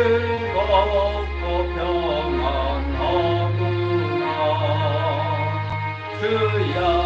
즐겁고 평안하구나. 주여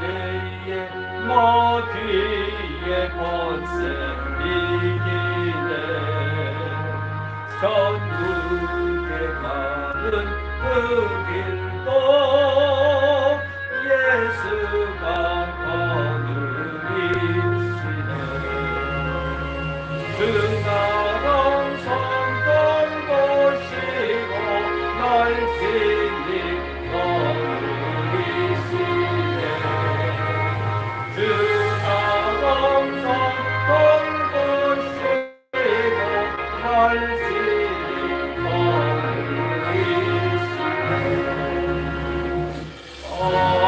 때에 먹귀의 권세 이기네. 천국에 가는 그 길도 예수가 거느리시네. 그 Oh.